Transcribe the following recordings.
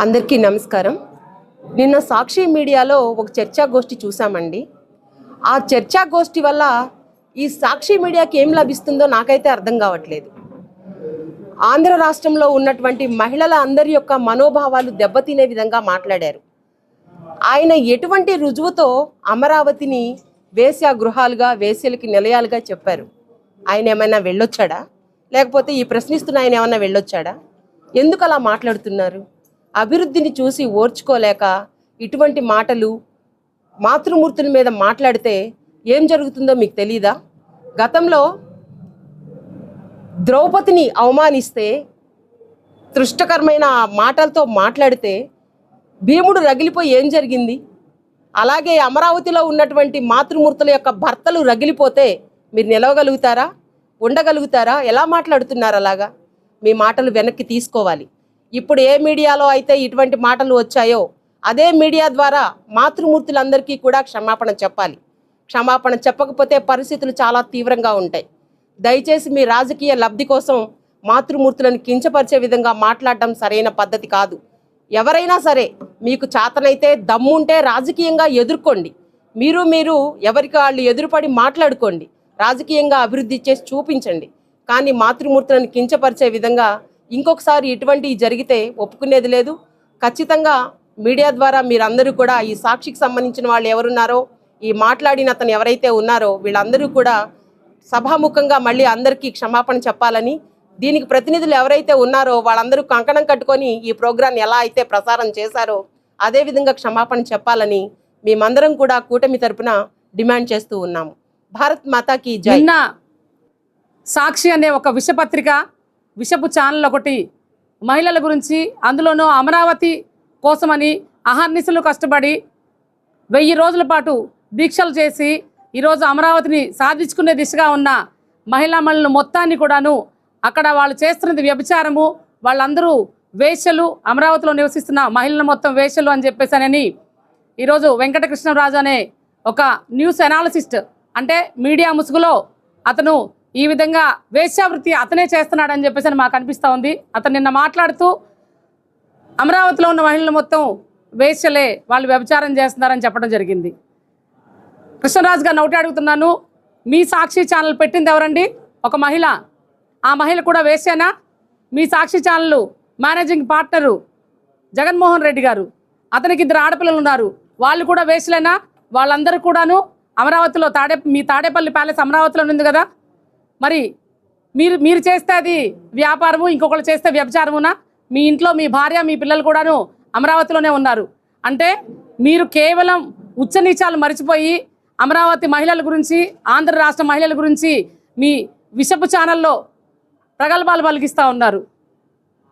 అందరికీ నమస్కారం. నిన్న సాక్షి మీడియాలో ఒక చర్చాగోష్ఠి చూసామండి. ఆ చర్చాగోష్ఠి వల్ల ఈ సాక్షి మీడియాకి ఏం లభిస్తుందో నాకైతే అర్థం కావట్లేదు. ఆంధ్ర రాష్ట్రంలో ఉన్నటువంటి మహిళల అందరి యొక్క మనోభావాలు దెబ్బతినే విధంగా మాట్లాడారు. ఆయన ఎటువంటి రుజువుతో అమరావతిని వేశ్యా గృహాలుగా వేశ్యలకి నిలయాలుగా చెప్పారు? ఆయన ఏమైనా వెళ్ళొచ్చాడా? లేకపోతే ఈ ప్రశ్నిస్తున్న ఆయన ఏమైనా వెళ్ళొచ్చాడా? ఎందుకు అలా మాట్లాడుతున్నారు? అభివృద్ధిని చూసి ఓర్చుకోలేక ఇటువంటి మాటలు మాతృమూర్తుల మీద మాట్లాడితే ఏం జరుగుతుందో మీకు తెలీదా? గతంలో ద్రౌపదిని అవమానిస్తే తృష్టకరమైన ఆ మాటలతో మాట్లాడితే భీముడు రగిలిపోయి ఏం జరిగింది? అలాగే అమరావతిలో ఉన్నటువంటి మాతృమూర్తుల యొక్క భర్తలు రగిలిపోతే మీరు నిలవగలుగుతారా? ఉండగలుగుతారా? ఎలా మాట్లాడుతున్నారు అలాగా? మీ మాటలు వెనక్కి తీసుకోవాలి. ఇప్పుడు ఏ మీడియాలో అయితే ఇటువంటి మాటలు వచ్చాయో అదే మీడియా ద్వారా మాతృమూర్తులందరికీ కూడా క్షమాపణ చెప్పాలి. క్షమాపణ చెప్పకపోతే పరిస్థితులు చాలా తీవ్రంగా ఉంటాయి. దయచేసి మీ రాజకీయ లబ్ధి కోసం మాతృమూర్తులను కించపరిచే విధంగా మాట్లాడడం సరైన పద్ధతి కాదు. ఎవరైనా సరే మీకు చేతనైతే దమ్ముంటే రాజకీయంగా ఎదుర్కోండి. మీరు మీరు ఎవరికి వాళ్ళు ఎదురుపడి మాట్లాడుకోండి. రాజకీయంగా అభివృద్ధి చేసి చూపించండి. కానీ మాతృమూర్తులను కించపరిచే విధంగా ఇంకొకసారి ఇటువంటివి జరిగితే ఒప్పుకునేది లేదు. ఖచ్చితంగా మీడియా ద్వారా మీరందరూ కూడా ఈ సాక్షికి సంబంధించిన వాళ్ళు ఎవరున్నారో ఈ మాట్లాడిన అతను ఎవరైతే ఉన్నారో వీళ్ళందరూ కూడా సభాముఖంగా మళ్ళీ అందరికీ క్షమాపణ చెప్పాలని దీనికి ప్రతినిధులు ఎవరైతే ఉన్నారో వాళ్ళందరూ కంకణం కట్టుకొని ఈ ప్రోగ్రాం ఎలా అయితే ప్రసారం చేశారో అదే విధంగా క్షమాపణ చెప్పాలని మేమందరం కూడా కూటమి తరపున డిమాండ్ చేస్తూ ఉన్నాము. భారత్ మాతాకి జై. సాక్షి అనే ఒక విషపత్రిక విషపు ఛానల్ ఒకటి మహిళల గురించి అందులోనూ అమరావతి కోసమని అహర్నిశలు కష్టపడి వెయ్యి రోజుల పాటు దీక్షలు చేసి ఈరోజు అమరావతిని సాధించుకునే దిశగా ఉన్న మహిళా మహిళలు మొత్తాన్ని కూడాను అక్కడ వాళ్ళు చేస్తున్నది వ్యభిచారము వాళ్ళందరూ వేషలు అమరావతిలో నివసిస్తున్న మహిళలు మొత్తం వేషలు అని చెప్పేసానని ఈరోజు వెంకటకృష్ణరాజు అనే ఒక న్యూస్ అనాలసిస్ట్ అంటే మీడియా ముసుగులో అతను ఈ విధంగా వేశ్యావృత్తి అతనే చేస్తున్నాడని చెప్పేసి అని మాకు అనిపిస్తూ ఉంది. అతను నిన్న మాట్లాడుతూ అమరావతిలో ఉన్న మహిళలు మొత్తం వేశ్యలే వాళ్ళు వ్యభిచారం చేస్తున్నారని చెప్పడం జరిగింది. కృష్ణరాజు గారిని ఒకటి అడుగుతున్నాను మీ సాక్షి ఛానల్ పెట్టింది ఎవరండి? ఒక మహిళ. ఆ మహిళ కూడా వేశానా మీ Sakshi channel managing partner Jaganmohan Reddy గారు. అతనికి ఇద్దరు ఆడపిల్లలు ఉన్నారు. వాళ్ళు కూడా వేసులేనా వాళ్ళందరూ కూడాను అమరావతిలో తాడే మీ తాడేపల్లి ప్యాలెస్ అమరావతిలో ఉంది కదా? మరి మీరు మీరు చేస్తే అది వ్యాపారము ఇంకొకళ్ళు చేస్తే వ్యభిచారమునా? మీ ఇంట్లో మీ భార్య మీ పిల్లలు కూడాను అమరావతిలోనే ఉన్నారు. అంటే మీరు కేవలం ఉచ్చనీచాలు మరిచిపోయి అమరావతి మహిళల గురించి ఆంధ్ర రాష్ట్ర మహిళల గురించి మీ విషపు ఛానల్లో ప్రగల్భాలు పలికిస్తూ ఉన్నారు.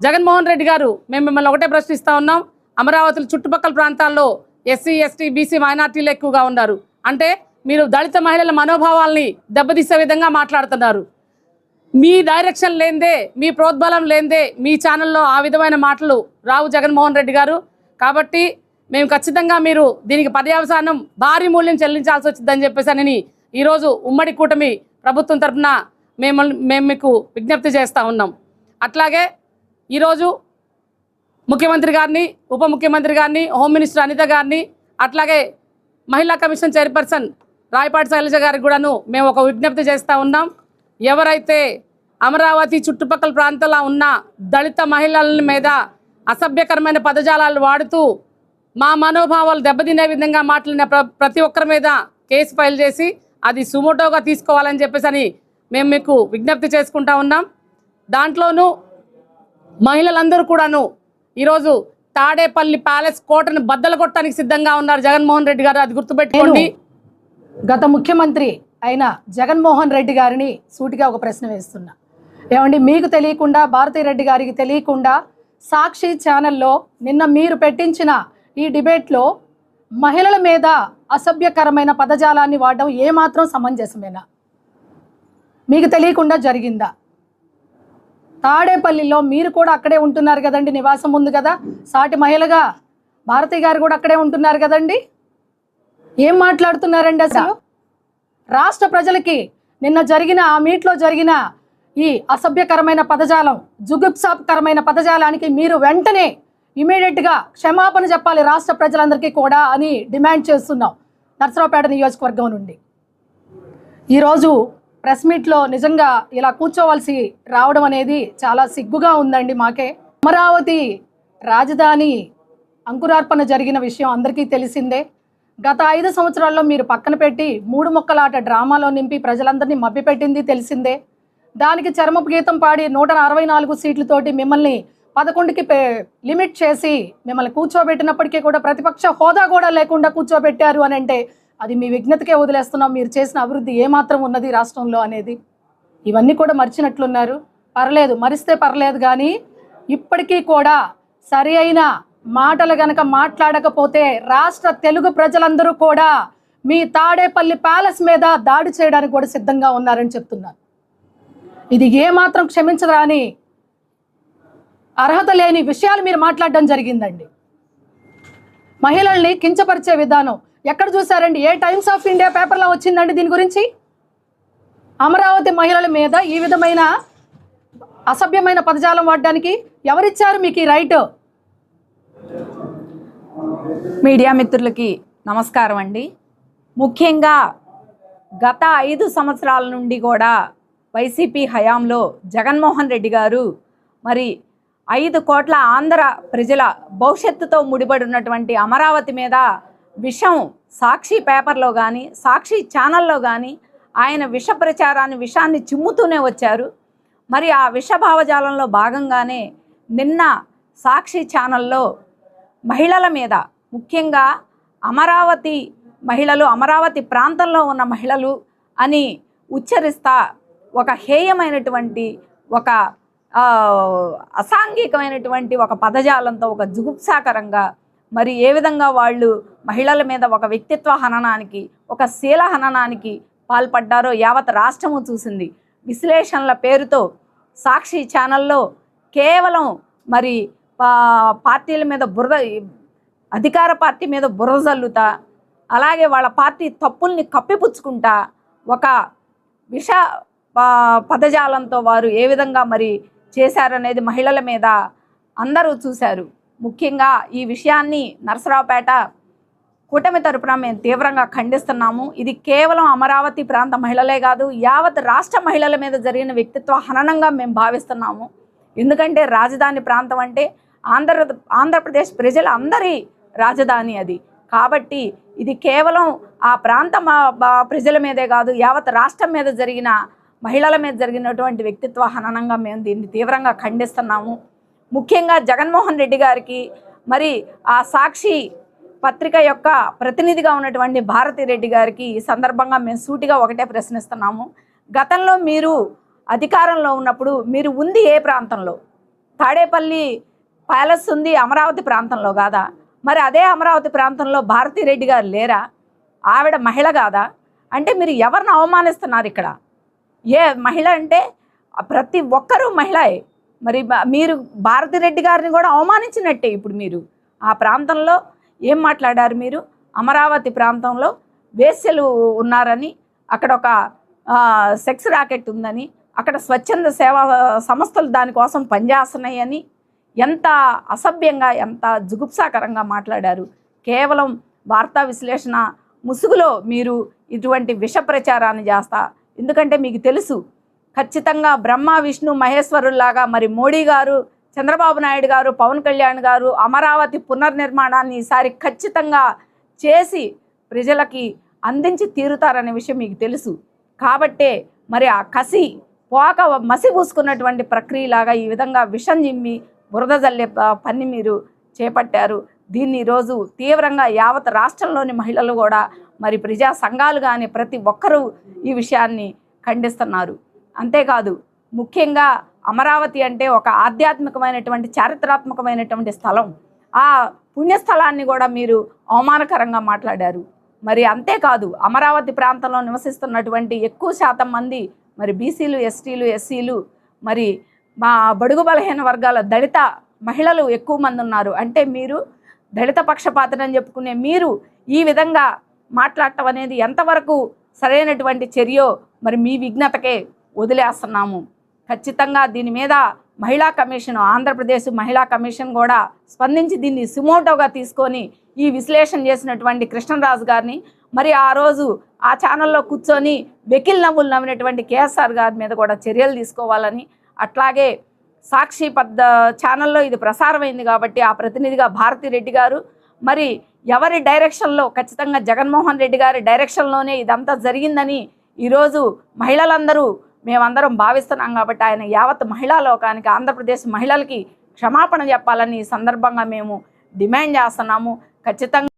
జగన్మోహన్ రెడ్డి గారు మేము మిమ్మల్ని ఒకటే ప్రశ్నిస్తూ ఉన్నాం. అమరావతి చుట్టుపక్కల ప్రాంతాల్లో ఎస్సీ ఎస్టీ బీసీ మైనార్టీలు ఎక్కువగా ఉన్నారు. అంటే మీరు దళిత మహిళల మనోభావాల్ని దెబ్బతీసే విధంగా మాట్లాడుతున్నారు. మీ డైరెక్షన్ లేందే మీ ప్రోద్బలం లేందే మీ ఛానల్లో ఆ విధమైన మాటలు రావు జగన్మోహన్ రెడ్డి గారు. కాబట్టి మేము ఖచ్చితంగా మీరు దీనికి పర్యవసానం భారీ మూల్యం చెల్లించాల్సి వచ్చిందని చెప్పేసి అని ఈరోజు ఉమ్మడి కూటమి ప్రభుత్వం తరఫున మేము మేము మీకు విజ్ఞప్తి చేస్తూ ఉన్నాం. అట్లాగే ఈరోజు ముఖ్యమంత్రి గారిని ఉప ముఖ్యమంత్రి గారిని హోమ్ మినిస్టర్ అనిత గారిని అట్లాగే మహిళా కమిషన్ చైర్పర్సన్ రాయపాటి శైలజ గారికి కూడాను మేము ఒక విజ్ఞప్తి చేస్తూ ఉన్నాం. ఎవరైతే అమరావతి చుట్టుపక్కల ప్రాంతంలో ఉన్న దళిత మహిళల మీద అసభ్యకరమైన పదజాలాలు వాడుతూ మా మనోభావాలు దెబ్బతినే విధంగా మాట్లాడిన ప్ర ప్రతి ఒక్కరి మీద కేసు ఫైల్ చేసి అది సుమోటోగా తీసుకోవాలని చెప్పేసి అని మేము మీకు విజ్ఞప్తి చేసుకుంటా ఉన్నాం. దాంట్లోనూ మహిళలందరూ కూడాను ఈరోజు తాడేపల్లి ప్యాలెస్ కోటను బద్దలు కొట్టడానికి సిద్ధంగా ఉన్నారు జగన్మోహన్ రెడ్డి గారు. అది గుర్తుపెట్టుకోండి. గత ముఖ్యమంత్రి అయిన జగన్మోహన్ రెడ్డి గారిని సూటిగా ఒక ప్రశ్న వేస్తున్నా. ఏమండి మీకు తెలియకుండా భారతీ రెడ్డి గారికి తెలియకుండా సాక్షి ఛానల్లో నిన్న మీరు పెట్టించిన ఈ డిబేట్లో మహిళల మీద అసభ్యకరమైన పదజాలాన్ని వాడడం ఏమాత్రం సమంజసమేనా? మీకు తెలియకుండా జరిగిందా? తాడేపల్లిలో మీరు కూడా అక్కడే ఉంటున్నారు కదండి నివాసం ఉంది కదా. సాటి మహిళగా భారతి గారు కూడా అక్కడే ఉంటున్నారు కదండి. ఏం మాట్లాడుతున్నారండి అసలు? రాష్ట్ర ప్రజలకి నిన్న జరిగిన ఆ మీట్లో జరిగిన ఈ అసభ్యకరమైన పదజాలం జుగుప్సాపకరమైన పదజాలానికి మీరు వెంటనే ఇమీడియట్గా క్షమాపణ చెప్పాలి రాష్ట్ర ప్రజలందరికీ కూడా అని డిమాండ్ చేస్తున్నాం నర్సరావుపేట నియోజకవర్గం నుండి. ఈరోజు ప్రెస్ మీట్లో నిజంగా ఇలా కూర్చోవలసి రావడం అనేది చాలా సిగ్గుగా ఉందండి మాకే. అమరావతి రాజధాని అంకురార్పణ జరిగిన విషయం అందరికీ తెలిసిందే. గత ఐదు సంవత్సరాల్లో మీరు పక్కన పెట్టి మూడు మొక్కలాట డ్రామాలో నింపి ప్రజలందరినీ మభ్యపెట్టింది తెలిసిందే. దానికి చర్మపు గీతం పాడి నూట అరవై నాలుగు సీట్లతోటి మిమ్మల్ని పదకొండుకి లిమిట్ చేసి మిమ్మల్ని కూర్చోబెట్టినప్పటికీ కూడా ప్రతిపక్ష హోదా కూడా లేకుండా కూర్చోబెట్టారు అని అంటే అది మీ విజ్ఞతకే వదిలేస్తున్నాం. మీరు చేసిన అభివృద్ధి ఏమాత్రం ఉన్నది రాష్ట్రంలో అనేది. ఇవన్నీ కూడా మర్చినట్లున్నారు. పర్లేదు మరిస్తే పర్లేదు కానీ ఇప్పటికీ కూడా సరి అయిన మాటలు గనక మాట్లాడకపోతే రాష్ట్ర తెలుగు ప్రజలందరూ కూడా మీ తాడేపల్లి ప్యాలెస్ మీద దాడి చేయడానికి కూడా సిద్ధంగా ఉన్నారని చెప్తున్నారు. ఇది ఏమాత్రం క్షమించరాని అర్హత లేని విషయాలు మీరు మాట్లాడడం జరిగిందండి. మహిళల్ని కించపరిచే విధానం ఎక్కడ చూసారండి ఏ టైమ్స్ ఆఫ్ ఇండియా పేపర్లో వచ్చిందండి దీని గురించి? అమరావతి మహిళల మీద ఈ విధమైన అసభ్యమైన పదజాలం వాడడానికి ఎవరిచ్చారు మీకు ఈ రైట్? మీడియా మిత్రులకి నమస్కారం అండి. ముఖ్యంగా గత ఐదు సంవత్సరాల నుండి కూడా వైసీపీ హయాంలో జగన్మోహన్ రెడ్డి గారు మరి ఐదు కోట్ల ఆంధ్ర ప్రజల భవిష్యత్తుతో ముడిపడి ఉన్నటువంటి అమరావతి మీద విషం సాక్షి పేపర్లో కానీ సాక్షి ఛానల్లో కానీ ఆయన విష ప్రచారాన్ని విషాన్ని చిమ్ముతూనే వచ్చారు. మరి ఆ విష భావజాలంలో భాగంగానే నిన్న సాక్షి ఛానల్లో మహిళల మీద ముఖ్యంగా అమరావతి మహిళలు అమరావతి ప్రాంతంలో ఉన్న మహిళలు అని ఉచ్చరిస్తా ఒక హేయమైనటువంటి ఒక అసాంఘికమైనటువంటి ఒక పదజాలంతో ఒక జుగుప్సాకరంగా మరి ఏ విధంగా వాళ్ళు మహిళల మీద ఒక వ్యక్తిత్వ హననానికి ఒక శీల హననానికి పాల్పడ్డారో యావత్ రాష్ట్రము చూసింది. విశ్లేషణల పేరుతో సాక్షి ఛానల్లో కేవలం మరి పా- పార్టీల మీద బురద అధికార పార్టీ మీద బురజల్లుతా అలాగే వాళ్ళ పార్టీ తప్పుల్ని కప్పిపుచ్చుకుంటా ఒక విష పదజాలంతో వారు ఏ విధంగా మరి చేశారనేది మహిళల మీద అందరూ చూశారు. ముఖ్యంగా ఈ విషయాన్ని నరసరావుపేట కూటమి తరపున మేము తీవ్రంగా ఖండిస్తున్నాము. ఇది కేవలం అమరావతి ప్రాంత మహిళలే కాదు యావత్ రాష్ట్ర మహిళల మీద జరిగిన వ్యక్తిత్వ హననంగా మేము భావిస్తున్నాము. ఎందుకంటే రాజధాని ప్రాంతం అంటే ఆంధ్ర ఆంధ్రప్రదేశ్ ప్రజల అందరి రాజధాని అది. కాబట్టి ఇది కేవలం ఆ ప్రాంత ప్రజల మీదే కాదు యావత్ రాష్ట్రం మీద జరిగిన మహిళల మీద జరిగినటువంటి వ్యక్తిత్వ హననంగా మేము దీన్ని తీవ్రంగా ఖండిస్తున్నాము. ముఖ్యంగా జగన్మోహన్ రెడ్డి గారికి మరి ఆ సాక్షి పత్రిక యొక్క ప్రతినిధిగా ఉన్నటువంటి భారతి రెడ్డి గారికి ఈ సందర్భంగా మేము సూటిగా ఒకటే ప్రశ్నిస్తున్నాము. గతంలో మీరు అధికారంలో ఉన్నప్పుడు మీరు ఉంది ఏ ప్రాంతంలో? తాడేపల్లి ప్యాలెస్ ఉంది అమరావతి ప్రాంతంలో కాదా? మరి అదే అమరావతి ప్రాంతంలో భారతి రెడ్డి గారు లేరా? ఆవిడ మహిళ కాదా? అంటే మీరు ఎవరిని అవమానిస్తున్నారు ఇక్కడ? ఏ మహిళ అంటే ప్రతి ఒక్కరూ మహిళయే. మరి మీరు భారతిరెడ్డి గారిని కూడా అవమానించినట్టే ఇప్పుడు మీరు. ఆ ప్రాంతంలో ఏం మాట్లాడారు మీరు? అమరావతి ప్రాంతంలో వేశ్యలు ఉన్నారని అక్కడ ఒక సెక్స్ రాకెట్ ఉందని అక్కడ స్వచ్ఛంద సేవా సంస్థలు దానికోసం పనిచేస్తున్నాయని ఎంత అసభ్యంగా ఎంత జుగుప్సాకరంగా మాట్లాడారు. కేవలం వార్తా విశ్లేషణ ముసుగులో మీరు ఇటువంటి విష ప్రచారాన్ని చేస్తా. ఎందుకంటే మీకు తెలుసు ఖచ్చితంగా బ్రహ్మ విష్ణు మహేశ్వరుల్లాగా మరి మోడీ గారు చంద్రబాబు నాయుడు గారు పవన్ కళ్యాణ్ గారు అమరావతి పునర్నిర్మాణాన్ని ఈసారి ఖచ్చితంగా చేసి ప్రజలకి అందించి తీరుతారనే విషయం మీకు తెలుసు. కాబట్టే మరి ఆ కసి పోక మసి పూసుకున్నటువంటి ప్రక్రియలాగా ఈ విధంగా విషం జిమ్మి బురద జల్లే పని మీరు చేపట్టారు. దీన్ని ఈరోజు తీవ్రంగా యావత్ రాష్ట్రంలోని మహిళలు కూడా మరి ప్రజా సంఘాలు కానీ ప్రతి ఒక్కరూ ఈ విషయాన్ని ఖండిస్తున్నారు. అంతేకాదు ముఖ్యంగా అమరావతి అంటే ఒక ఆధ్యాత్మికమైనటువంటి చారిత్రాత్మకమైనటువంటి స్థలం. ఆ పుణ్యస్థలాన్ని కూడా మీరు అవమానకరంగా మాట్లాడారు. మరి అంతేకాదు అమరావతి ప్రాంతంలో నివసిస్తున్నటువంటి ఎక్కువ శాతం మంది మరి బీసీలు ఎస్టీలు ఎస్సీలు మరి మా బడుగు బలహీన వర్గాల దళిత మహిళలు ఎక్కువ మంది ఉన్నారు. అంటే మీరు దళిత పక్షపాతనని చెప్పుకునే మీరు ఈ విధంగా మాట్లాడటం అనేది ఎంతవరకు సరైనటువంటి చర్యో మరి మీ విజ్ఞతకే వదిలేస్తున్నాము. ఖచ్చితంగా దీని మీద మహిళా కమిషన్ ఆంధ్రప్రదేశ్ మహిళా కమిషన్ కూడా స్పందించి దీన్ని సుమోటోగా తీసుకొని ఈ విశ్లేషణ చేసినటువంటి కృష్ణరాజు గారిని మరి ఆ రోజు ఆ ఛానల్లో కూర్చొని వెకిల్ నవ్వులు నవ్వినటువంటి కేఎస్ఆర్ గారి మీద కూడా చర్యలు తీసుకోవాలని అట్లాగే సాక్షి పద్ద ఛానల్లో ఇది ప్రసారమైంది కాబట్టి ఆ ప్రతినిధిగా భారతి రెడ్డి గారు మరి ఎవరి డైరెక్షన్లో ఖచ్చితంగా జగన్మోహన్ రెడ్డి గారి డైరెక్షన్లోనే ఇదంతా జరిగిందని ఈరోజు మహిళలందరూ మేమందరం భావిస్తున్నాం కాబట్టి ఆయన యావత్ మహిళా లోకానికి ఆంధ్రప్రదేశ్ మహిళలకి క్షమాపణ చెప్పాలని ఈ సందర్భంగా మేము డిమాండ్ చేస్తున్నాము. ఖచ్చితంగా